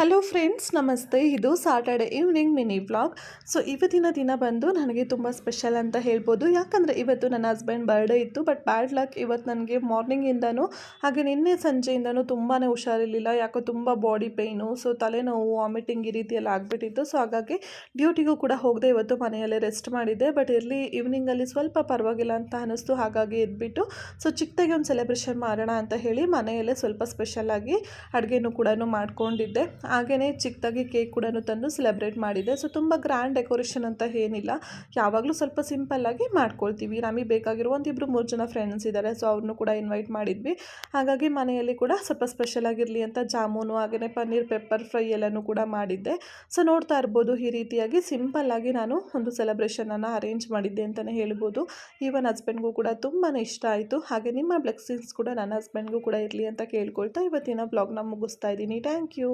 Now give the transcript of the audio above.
Hello friends ನಮಸ್ತೆ. ಇದು Saturday evening mini vlog so ಇವತ್ತಿನ ದಿನ ಬಂದು ನನಗೆ ತುಂಬ ಸ್ಪೆಷಲ್ ಅಂತ ಹೇಳ್ಬೋದು. ಯಾಕಂದರೆ ಇವತ್ತು ನನ್ನ ಹಸ್ಬೆಂಡ್ ಬರ್ಡೇ ಇತ್ತು ಬಟ್ ಬ್ಯಾಡ್ ಲಕ್ ಇವತ್ತು ನನಗೆ ಮಾರ್ನಿಂಗಿಂದನೂ ಹಾಗೆ ನಿನ್ನೆ ಸಂಜೆಯಿಂದನೂ ತುಂಬಾ ಹುಷಾರಿರಲಿಲ್ಲ. ಯಾಕೋ ತುಂಬ ಬಾಡಿ ಪೇಯ್ನು ಸೊ ತಲೆನೋವು ವಾಮಿಟಿಂಗ್ ಈ ರೀತಿಯೆಲ್ಲ ಆಗಿಬಿಟ್ಟಿತ್ತು. ಸೊ ಹಾಗಾಗಿ ಡ್ಯೂಟಿಗೂ ಕೂಡ ಹೋಗದೆ ಇವತ್ತು ಮನೆಯಲ್ಲೇ ರೆಸ್ಟ್ ಮಾಡಿದ್ದೆ. ಬಟ್ ಇರಲಿ ಈವ್ನಿಂಗಲ್ಲಿ ಸ್ವಲ್ಪ ಪರವಾಗಿಲ್ಲ ಅಂತ ಅನ್ನಿಸ್ತು ಹಾಗಾಗಿ ಎದ್ಬಿಟ್ಟು ಸೊ ಚಿಕ್ಕದಾಗಿ ಒಂದು ಸೆಲೆಬ್ರೇಷನ್ ಮಾಡೋಣ ಅಂತ ಹೇಳಿ ಮನೆಯಲ್ಲೇ ಸ್ವಲ್ಪ ಸ್ಪೆಷಲಾಗಿ ಅಡುಗೆನೂ ಕೂಡ ಮಾಡ್ಕೊಂಡಿದ್ದೆ. ಹಾಗೆಯೇ ಚಿಕ್ಕದಾಗಿ ಕೇಕ್ ಕೂಡ ತಂದು ಸೆಲೆಬ್ರೇಟ್ ಮಾಡಿದೆ. ಸೊ ತುಂಬ ಗ್ರ್ಯಾಂಡ್ ಡೆಕೋರೇಷನ್ ಅಂತ ಏನಿಲ್ಲ. ಯಾವಾಗಲೂ ಸ್ವಲ್ಪ ಸಿಂಪಲ್ಲಾಗಿ ಮಾಡ್ಕೊಳ್ತೀವಿ. ನಮಗೆ ಬೇಕಾಗಿರೋ ಒಂದಿಬ್ಬರು ಮೂರು ಜನ ಫ್ರೆಂಡ್ಸ್ ಇದ್ದಾರೆ ಸೊ ಅವ್ರನ್ನೂ ಕೂಡ ಇನ್ವೈಟ್ ಮಾಡಿದ್ವಿ. ಹಾಗಾಗಿ ಮನೆಯಲ್ಲಿ ಕೂಡ ಸ್ವಲ್ಪ ಸ್ಪೆಷಲ್ ಆಗಿರಲಿ ಅಂತ ಜಾಮೂನು ಹಾಗೆಯೇ ಪನ್ನೀರ್ ಪೆಪ್ಪರ್ ಫ್ರೈ ಎಲ್ಲನೂ ಕೂಡ ಮಾಡಿದ್ದೆ. ಸೊ ನೋಡ್ತಾ ಇರ್ಬೋದು ಈ ರೀತಿಯಾಗಿ ಸಿಂಪಲ್ಲಾಗಿ ನಾನು ಒಂದು ಸೆಲೆಬ್ರೇಷನನ್ನು ಅರೇಂಜ್ ಮಾಡಿದ್ದೆ ಅಂತಲೇ ಹೇಳ್ಬೋದು. ಈವನ್ ಹಸ್ಬೆಂಡ್ಗೂ ಕೂಡ ತುಂಬಾ ಇಷ್ಟ ಆಯಿತು. ಹಾಗೆ ನಿಮ್ಮ ಬ್ಲೆಸ್ಸಿಂಗ್ಸ್ ಕೂಡ ನನ್ನ ಹಸ್ಬೆಂಡ್ಗೂ ಕೂಡ ಇರಲಿ ಅಂತ ಕೇಳ್ಕೊಳ್ತಾ ಇವತ್ತಿನ ಬ್ಲಾಗ್ನ ಮುಗಿಸ್ತಾ ಇದ್ದೀನಿ. Thank you